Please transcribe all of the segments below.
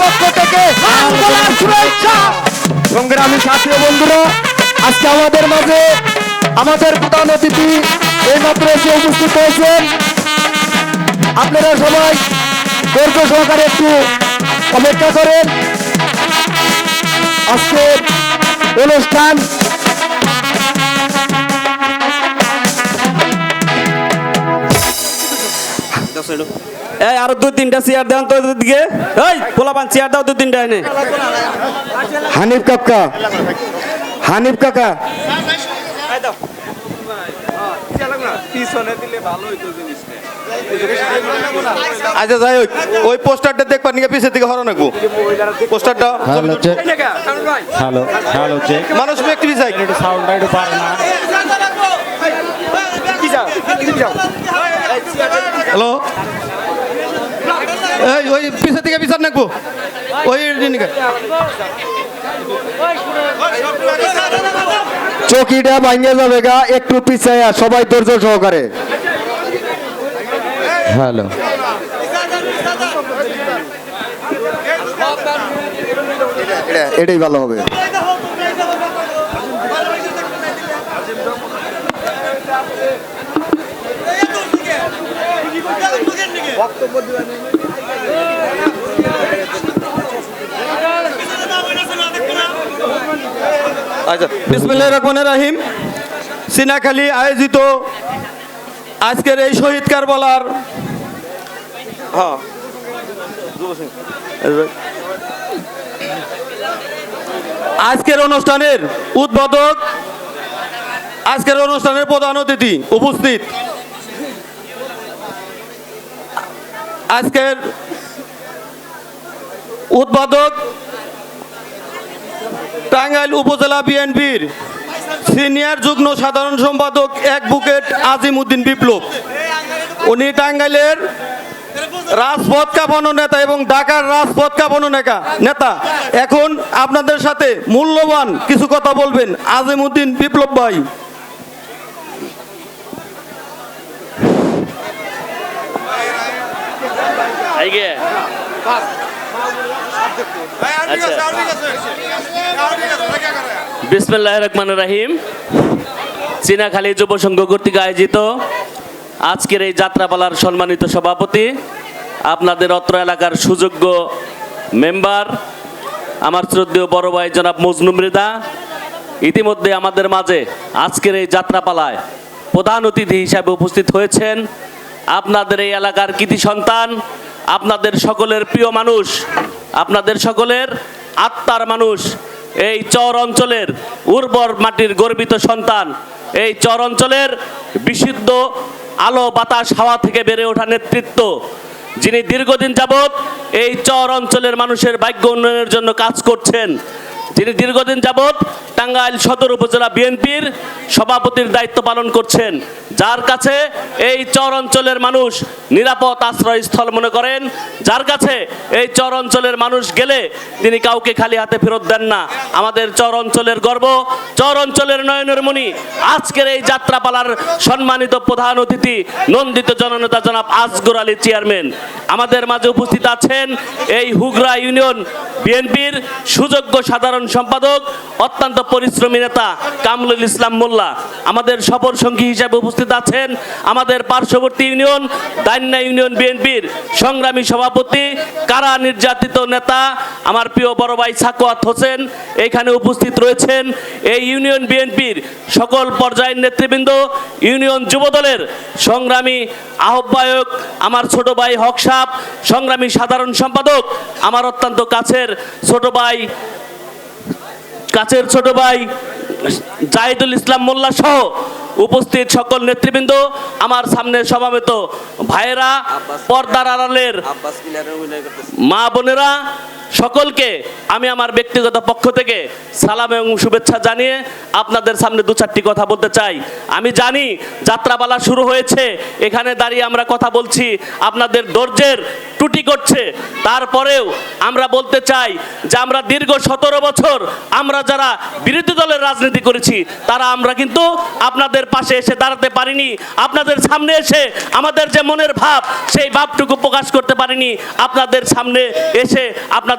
পক্ষ থেকে শুভেচ্ছা। সংগ্রামী সাথী বন্ধুরা, আজকে আমাদের মাঝে আমাদের প্রধান অতিথি এইমাত্র এসে উপস্থিত হয়েছেন। আপনারা সবাই ধৈর্য সহকারে একটু অপেক্ষা করেন। আজকে অনুষ্ঠান এই আরও দুই তিনটা চেয়ার দেন তো দিকে এই পোলাপান চেয়ার দাও দুই তিনটা এনে। হানিফ কাকা। হানিফ কাকা। আচ্ছা যাই হোক ওই পোস্টারটা নিয়ে পিছের দিকে হরো নাকবো পোস্টারটা। Hello check hello hello check মানুষ একটু চাই। একটু সাউন্ডটা একটু পারে না। হ্যালো? এই ওই পিছের দিকে পিছার নাকবো। ওই চকিটা ভাঙে যাবে গা একটু পিছায়া সবাই ধৈর্য সহকারে। হ্যালো। এটাই ভালো হবে। আচ্ছা রাহিম। সিনাখালী আয়োজিত আজকের এই শহীদ কারবালার হ্যাঁ। আজকের অনুষ্ঠানের উদ্বোধক আজকের অনুষ্ঠানের প্রধান অতিথি উপস্থিত। আজকের উদ্বোধক টাঙ্গাইল উপজেলা বিএনপির সিনিয়র যুগ্ম সাধারণ সম্পাদক অ্যাডভোকেট আজিম উদ্দিন বিপ্লব। উনি টাঙ্গাইলের রাজপথ কাঁপানো নেতা এবং ঢাকার রাজপথ কাঁপানো নেতা নেতা। এখন আপনাদের সাথে মূল্যবান কিছু কথা বলবেন আজিম উদ্দিন বিপ্লব ভাই। আইগে বিসমুল্লাহ রহমান রাহিম। চীনাখালী যুব সংঘ কর্তৃক আয়োজিত আজকের এই যাত্রাপালার সম্মানিত সভাপতি আপনাদের অত্র এলাকার সুযোগ্য মেম্বার আমার শ্রদ্ধেয় বড় ভাই জনাব মজনু মৃদা ইতিমধ্যে আমাদের মাঝে আজকের এই যাত্রাপালায় প্রধান অতিথি হিসাবে উপস্থিত হয়েছেন। আপনাদের এই এলাকার কৃতি সন্তান আপনাদের সকলের প্রিয় মানুষ, আপনাদের সকলের আত্মার মানুষ, এই চর অঞ্চলের উর্বর মাটির গর্বিত সন্তান, এই চর অঞ্চলের বিশুদ্ধ আলো বাতাস হাওয়া থেকে বেড়ে ওঠা নেতৃত্ব, যিনি দীর্ঘদিন যাবৎ এই চর অঞ্চলের মানুষের ভাগ্য উন্নয়নের জন্য কাজ করছেন যিনি দীর্ঘদিন যাবৎ টাঙ্গাইল সদর উপজেলা বিএনপির সভাপতির দায়িত্ব পালন করছেন, যার কাছে এই চর অঞ্চলের মানুষ নিরাপদ আশ্রয়স্থল মনে করেন, যার কাছে এই চর অঞ্চলের মানুষ গেলে তিনি কাউকে খালি হাতে ফেরত দেন না। আমাদের চর অঞ্চলের গর্ব, চর অঞ্চলের নয়নের মণি, আজকের এই যাত্রাপালার সম্মানিত প্রধান অতিথি, নন্দিত জননেতা জনাব আসগর আলী চেয়ারম্যান। আমাদের মাঝে উপস্থিত আছেন এই হুগরা ইউনিয়ন বিএনপির সুযোগ্য সাধারণ সম্পাদক, অত্যন্ত পরিশ্রমী নেতা কামলুল ইসলাম মোল্লা। আমাদের সফর সঙ্গী হিসাবে উপস্থিত আছেন আমাদের পার্শ্ববর্তী ইউনিয়ন দান্না ইউনিয়ন বিএনপির সংগ্রামী সভাপতি, কারা নির্যাতিত নেতা, আমার প্রিয় বড় ভাই সাকোয়াত হোসেন এখানে উপস্থিত রয়েছেন। এই ইউনিয়ন বিএনপির সকল পর্যায়ের নেতৃবৃন্দ, ইউনিয়ন যুবদলের সংগ্রামী আহ্বায়ক, আমার ছোট ভাই হক সাপ সংগ্রামী সাধারণ সম্পাদক, আমার অত্যন্ত কাছের ছোট ভাই কাছের ছোট ভাই জাহিদুল ইসলাম মোল্লা সহ উপস্থিত সকল নেতৃবৃন্দ আমার সামনে সমাবেত ভাইয়েরা পর্দার আড়ালের মা বোনেরা সকলকে আমি আমার ব্যক্তিগত পক্ষ থেকে সালাম এবং শুভেচ্ছা জানিয়ে আপনাদের সামনে দু চারটি কথা বলতে চাই। আমি জানি যাত্রাপালা শুরু হয়েছে, এখানে দাঁড়িয়ে আমরা কথা বলছি, আপনাদের ধৈর্যের ত্রুটি করছে। তারপরেও আমরা বলতে চাই যে আমরা দীর্ঘ সতেরো বছর আমরা যারা বিরোধী দলের রাজনীতি করেছি, তারা আমরা কিন্তু আপনাদের আপনাদের পাশে এসে দাঁড়াতে পারিনি। আপনাদের সামনে এসে আমাদের যে মনের ভাব, সেই ভাবটুকু প্রকাশ করতে পারিনি। আপনাদের সামনে এসে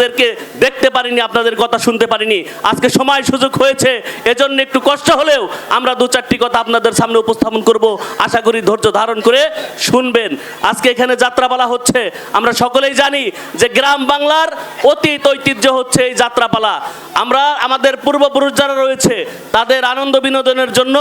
আপনাদেরকে দেখতে পারিনি, আপনাদের কথা শুনতে পারিনি। আজকে সময় সুযোগ হয়েছে, এজন্য একটু কষ্ট হলেও আমরা দু চারটি কথা আপনাদের সামনে উপস্থাপন করব। আশা করি ধৈর্য ধারণ করে শুনবেন। আজকে এখানে যাত্রাপালা হচ্ছে। আমরা সকলেই জানি যে গ্রাম বাংলার অতীত ঐতিহ্য হচ্ছে এই যাত্রাপালা আমরা আমাদের পূর্বপুরুষ যারা রয়েছে, তাদের আনন্দ বিনোদনের জন্য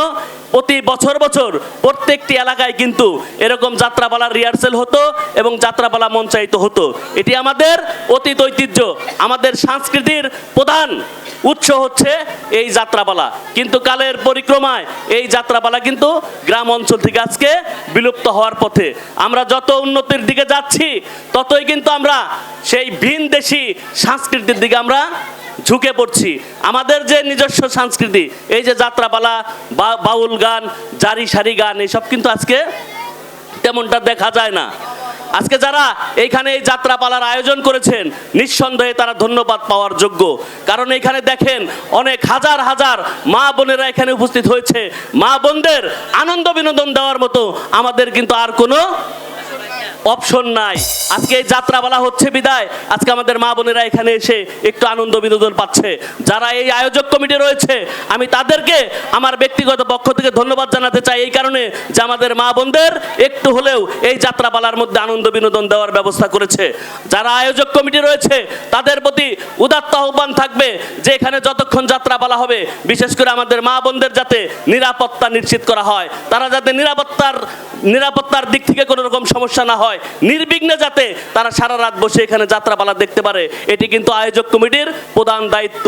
প্রতি বছর বছর প্রত্যেকটি এলাকায় কিন্তু এরকম যাত্রাপালার রিহার্সেল হতো এবং যাত্রাপালা মঞ্চায়িত হতো। এটি আমাদের অতীত ঐতিহ্য, আমাদের সংস্কৃতির প্রধান উৎস হচ্ছে এই যাত্রাপালা। কিন্তু কালের পরিক্রমায় এই যাত্রাপালা কিন্তু গ্রাম অঞ্চল থেকে আজকে বিলুপ্ত হওয়ার পথে। আমরা যত উন্নতির দিকে যাচ্ছি, ততই কিন্তু আমরা সেই ভিন দেশি সংস্কৃতির দিকে আমরা ঝুঁকে পড়ছি। আমাদের যে নিজস্ব সংস্কৃতি, এই যে যাত্রাপালা বাউল গান, জারি সারি গান, এসব কিন্তু আজকে তেমনটা দেখা যায় না। আজকে যারা এইখানে এই যাত্রাপালার আয়োজন করেছেন, নিঃসন্দেহে তারা ধন্যবাদ পাওয়ার যোগ্য। কারণ এখানে দেখেন, অনেক হাজার হাজার মা বোনেরা এখানে উপস্থিত হয়েছে। মা বোনদের আনন্দ বিনোদন দেওয়ার মতো আমাদের কিন্তু আর কোনো অপশন নাই। আজকে এই যাত্রাপালা হচ্ছে বিদায়। আজকে আমাদের মা বোনেরা এখানে এসে একটু আনন্দ বিনোদন পাচ্ছে। যারা এই আয়োজক কমিটি রয়েছে, আমি তাদেরকে আমার ব্যক্তিগত পক্ষ থেকে ধন্যবাদ জানাতে চাই এই কারণে যে আমাদের মা বোনদের একটু হলেও এই যাত্রাপালার মধ্যে আনন্দ বিনোদন দেওয়ার ব্যবস্থা করেছে। যারা আয়োজক কমিটি রয়েছে, তাদের প্রতি উদাত্ত আহ্বান থাকবে যে এখানে যতক্ষণ যাত্রা যাত্রাপালা হবে, বিশেষ করে আমাদের মা বোনদের যাতে নিরাপত্তা নিশ্চিত করা হয়। তারা যাতে নিরাপত্তার নিরাপত্তার দিক থেকে কোনো রকম সমস্যা না হয়। নির্বিঘ্নে যাতে তারা সারা রাত বসে এখানে যাত্রাপালা দেখতে পারে, এটি কিন্তু আয়োজক কমিটির প্রধান দায়িত্ব।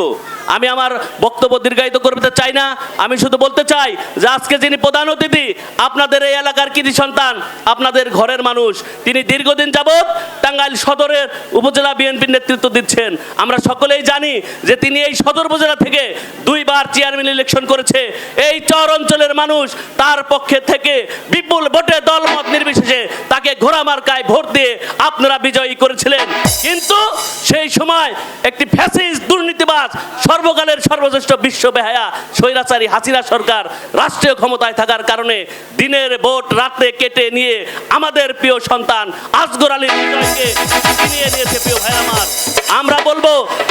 আমি আমার বক্তব্য দীর্ঘায়িত করতে চাই না। আমি শুধু বলতে চাই যে আজকে যিনি প্রধান অতিথি, আপনাদের এই এলাকার কৃতি সন্তান, আপনাদের ঘরের মানুষ, তিনি দীর্ঘদিন যাবৎ টাঙ্গাইল সদরের উপজেলা বিএনপির নেতৃত্ব দিচ্ছেন। আমরা সকলেই জানি যে তিনি এই সদর উপজেলা থেকে দুইবার চেয়ারম্যান ইলেকশন করেছে। এই চর অঞ্চলের মানুষ তার পক্ষে থেকে বিপুল ভোটে দলমত নির্বিশেষে তাকে ঘোড়া মার্কায় ভোট দিয়ে আপনারা বিজয়ী করেছিলেন। কিন্তু সেই সময় একটি ফ্যাসিস দুর্নীতিবাজ সর্বকালের সর্বশ্রেষ্ঠ বিশ্ব বেহায়া, স্বৈরাচারী হাসিনা সরকার রাষ্ট্রীয় ক্ষমতায় থাকার কারণে দিনের ভোট রাতে কেটে নিয়ে আমাদের প্রিয় সন্তান আসগর আলীর বিজয়কে ছিনিয়ে নিয়েছে প্রিয় ভাই আমার। আমরা বলব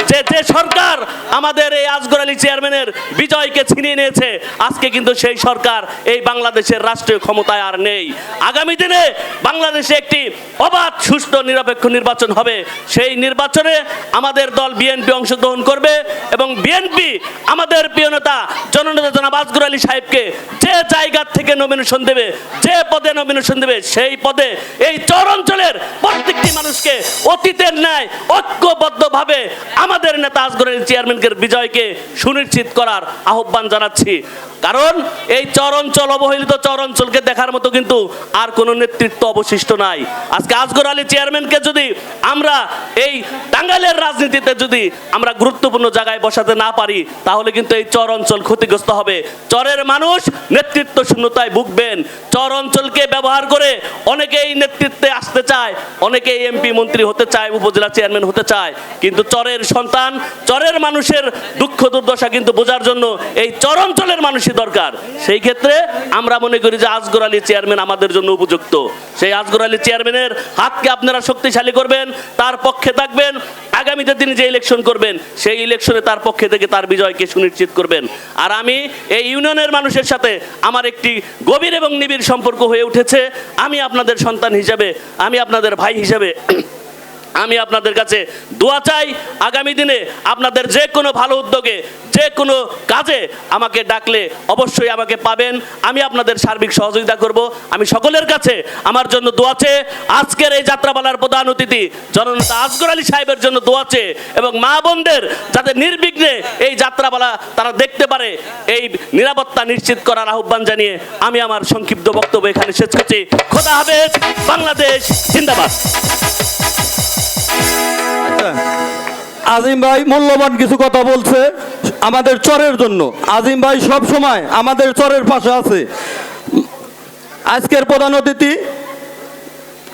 যে যে সরকার আমাদের এই আসগর আলী চেয়ারম্যানের বিজয়কে ছিনিয়ে নিয়েছে, আজকে কিন্তু সেই সরকার এই বাংলাদেশের রাষ্ট্রীয় ক্ষমতায় আর নেই। আগামী দিনে বাংলাদেশে একটি অবাধ, সুষ্ঠু, নিরপেক্ষ নির্বাচন হবে। সেই নির্বাচনে আমাদের দল বিএনপি অংশগ্রহণ করবে এবং বিএনপি আমাদের প্রিয় নেতা, জননেতা জনাব আজগর আলী সাহেবকে যে জায়গা থেকে নমিনেশন দেবে, যে পদে নমিনেশন দেবে, সেই পদে এই চর অঞ্চলের প্রত্যেকটি মানুষকে অতীতের ন্যায় ঐক্যবদ্ধভাবে আমাদের নেতা আজগর আলী চেয়ারম্যানকে বিজয়কে সুনিশ্চিত করার আহ্বান জানাচ্ছি। কারণ এই চর অঞ্চল অবহেলিত চর অঞ্চলকে দেখার মতো কিন্তু আর কোনো নেতৃত্ব অবশিষ্ট নাই। আজকে আসগর আলী চেয়ারম্যানকে যদি আমরা এই টাঙ্গাইলের রাজনীতিতে যদি আমরা গুরুত্বপূর্ণ জায়গায় বসাতে না পারি, তাহলে কিন্তু এই চর অঞ্চল ক্ষতিগ্রস্ত হবে। চরের মানুষ নেতৃত্ব শূন্যতায় ভুগবেন। চর অঞ্চলকে ব্যবহার করে অনেকেই নেতৃত্বে আসতে চায়, অনেকেই এমপি মন্ত্রী হতে চায়, উপজেলা চেয়ারম্যান হতে চায়। কিন্তু চরের সন্তান, চরের মানুষের দুঃখ দুর্দশা কিন্তু বোঝার জন্য এই চর অঞ্চলের মানুষই দরকার। সেই ক্ষেত্রে আমরা মনে করি যে আজগর আলী চেয়ারম্যান আমাদের জন্য উপযুক্ত। সেই আজগর আলী চেয়ারম্যানের হাতকে আপনারা শক্তিশালী করবেন, তার পক্ষে থাকবেন, আগামীতে তিনি যে ইলেকশন করবেন, সেই ইলেকশনে তার পক্ষে থেকে তার বিজয়কে সুনিশ্চিত করবেন। আর আমি এই ইউনিয়নের মানুষের সাথে আমার একটি গভীর এবং নিবিড় সম্পর্ক হয়ে উঠেছে। আমি আপনাদের সন্তান হিসাবে, আমি আপনাদের ভাই হিসাবে আমি আপনাদের কাছে দোয়া চাই, আগামী দিনে আপনাদের যে কোনো ভালো উদ্যোগে, যে কোনো কাজে আমাকে ডাকলে অবশ্যই আমাকে পাবেন। আমি আপনাদের সার্বিক সহযোগিতা করব। আমি সকলের কাছে আমার জন্য দোয়া চেয়ে আজকের এই যাত্রাপালার প্রধান অতিথি জননেতা আসগর আলী সাহেবের জন্য দোয়া চেয়ে এবং মা বোনদের যাতে নির্বিঘ্নে এই যাত্রাপালা তারা দেখতে পারে, এই নিরাপত্তা নিশ্চিত করার আহ্বান জানিয়ে আমি আমার সংক্ষিপ্ত বক্তব্য এখানে শেষ করছি। খোদা হাফেজ, বাংলাদেশ, জিন্দাবাদ। আজিম ভাই মূল্যবান কিছু কথা বলছে আমাদের চরের জন্য। আজিম ভাই সব সময় আমাদের চরের পাশে আছে। আজকের প্রধান অতিথি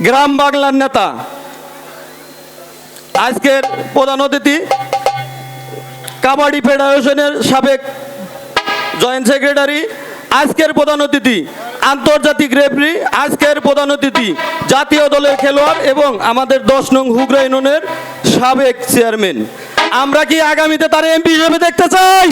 গ্রাম বাংলার নেতা। আজকের প্রধান অতিথি কাবাডি ফেডারেশনের সাবেক জয়েন্ট সেক্রেটারি। আজকের প্রধান অতিথি আন্তর্জাতিক রেফারি আজকের প্রধান অতিথি, জাতীয় দলের খেলোয়াড় এবং আমাদের দশ নং হুগরা ইউনিয়নের সাবেক চেয়ারম্যান আমরা কি আগামীতে তার এমপি হিসেবে দেখতে চাই?